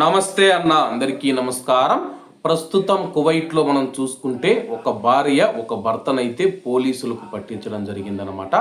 నమస్తే అన్న అందరికీ నమస్కారం. ప్రస్తుతం కువైట్లో మనం చూసుకుంటే ఒక భార్య ఒక భర్తనైతే పోలీసులకు పట్టించడం జరిగిందనమాట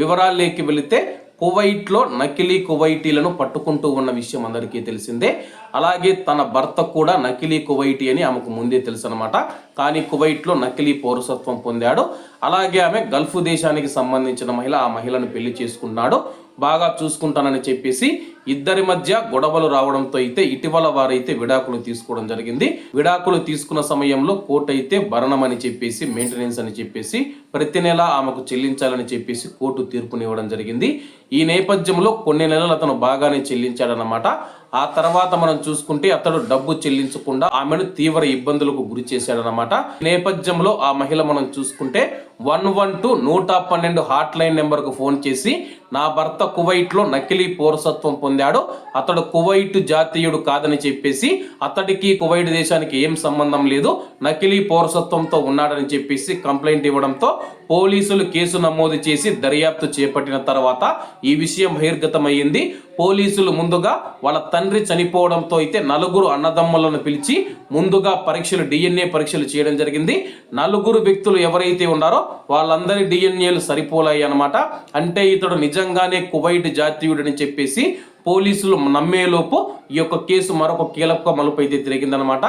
వివరాల్లోకి వెళితే కువైట్లో నకిలీ కువైటీలను పట్టుకుంటూ ఉన్న విషయం అందరికీ తెలిసిందే. అలాగే తన భర్త కూడా నకిలీ కువైటీ అని ఆమెకు ముందే తెలుసు అనమాట కానీ కువైట్లో నకిలీ పౌరసత్వం పొందాడు. అలాగే ఆమె గల్ఫ్ దేశానికి సంబంధించిన మహిళ ఆ మహిళను పెళ్ళి చేసుకున్నాడు. బాగా చూసుకుంటానని చెప్పేసి ఇద్దరి మధ్య గొడవలు రావడంతో అయితే ఇటీవల వారైతే విడాకులు తీసుకోవడం జరిగింది. విడాకులు తీసుకున్న సమయంలో కోర్టు అయితే భరణం అని చెప్పేసి మెయింటెనెన్స్ అని చెప్పేసి ప్రతి నెల ఆమెకు చెల్లించాలని చెప్పేసి కోర్టు తీర్పునివ్వడం జరిగింది. ఈ నేపథ్యంలో కొన్ని నెలలు అతను బాగానే చెల్లించాడనమాట ఆ తర్వాత మనం చూసుకుంటే అతడు డబ్బు చెల్లించకుండా ఆమెను తీవ్ర ఇబ్బందులకు గురి చేశాడనమాట నేపథ్యంలో ఆ మహిళ మనం చూసుకుంటే వన్ వన్ టూ నూట పన్నెండు హాట్ లైన్ నెంబర్కు ఫోన్ చేసి నా భర్త కువైట్లో నకిలీ పౌరసత్వం పొందాడు అతడు కువైట్ జాతీయుడు కాదని చెప్పేసి అతడికి కువైట్ దేశానికి ఏం సంబంధం లేదు నకిలీ పౌరసత్వంతో ఉన్నాడని చెప్పేసి కంప్లైంట్ ఇవ్వడంతో పోలీసులు కేసు నమోదు చేసి దర్యాప్తు చేపట్టిన తర్వాత ఈ విషయం బహిర్గతమయ్యింది. పోలీసులు ముందుగా వాళ్ళ తండ్రి చనిపోవడంతో అయితే నలుగురు అన్నదమ్ములను పిలిచి ముందుగా పరీక్షలు డిఎన్ఏ పరీక్షలు చేయడం జరిగింది. నలుగురు వ్యక్తులు ఎవరైతే ఉన్నారో వాళ్ళందరి డిఎన్ఏలు సరిపోలాయి అనమాట అంటే ఇతడు నిజంగానే కువైట్ జాతీయుడని చెప్పేసి పోలీసులు నమ్మేలోపు ఈ యొక్క కేసు మరొక కీలక మలుపు అయితే తిరిగిందనమాట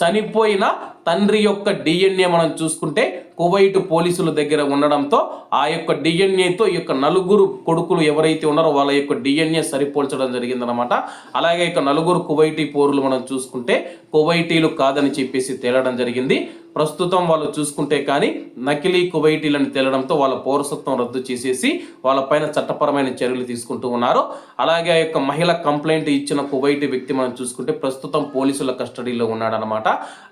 చనిపోయిన తండ్రి యొక్క డిఎన్ఏ మనం చూసుకుంటే కువైట్ పోలీసుల దగ్గర ఉండడంతో ఆ యొక్క డిఎన్ఏతో ఈ యొక్క నలుగురు కొడుకులు ఎవరైతే ఉన్నారో వాళ్ళ యొక్క డిఎన్ఏ సరిపోల్చడం జరిగిందనమాట అలాగే ఇక నలుగురు కువైటీ పౌరులు మనం చూసుకుంటే కువైటీలు కాదని చెప్పేసి తేలడం జరిగింది. ప్రస్తుతం వాళ్ళు చూసుకుంటే కానీ నకిలీ కువైటీలను తేలడంతో వాళ్ళ పౌరసత్వం రద్దు చేసేసి వాళ్ళపైన చట్టపరమైన చర్యలు తీసుకుంటూ ఉన్నారు. అలాగే ఆ యొక్క మహిళ కంప్లైంట్ ఇచ్చిన కువైటీ వ్యక్తి మనం చూసుకుంటే ప్రస్తుతం పోలీసుల కస్టడీలో ఉన్నాడనమాట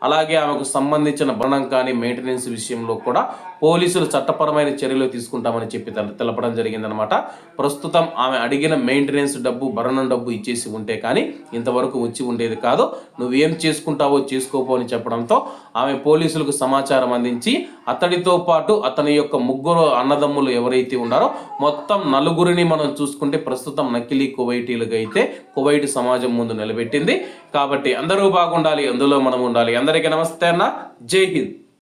అలాగే ఆమెకు సంబంధించిన భరణం కానీ మెయింటెనెన్స్ విషయంలో కూడా పోలీసులు చట్టపరమైన చర్యలు తీసుకుంటామని చెప్పి తెలపడం జరిగిందనమాట ప్రస్తుతం ఆమె అడిగిన మెయింటెనెన్స్ డబ్బు భరణం డబ్బు ఇచ్చేసి ఉంటే కానీ ఇంతవరకు వచ్చి ఉండేది కాదు. నువ్వేం చేసుకుంటావో చేసుకోపో అని చెప్పడంతో ఆమె పోలీసులకు సమాచారం అందించి అతడితో పాటు అతని యొక్క ముగ్గురు అన్నదమ్ములు ఎవరైతే ఉన్నారో మొత్తం నలుగురిని మనం చూసుకుంటే ప్రస్తుతం నకిలీ కువైటీలుగా అయితే కువైట్ సమాజం ముందు నిలబెట్టింది. కాబట్టి అందరూ బాగుండాలి అందులో మనం ఉండాలి. అందరికీ నమస్తే అన్న. జై హింద్.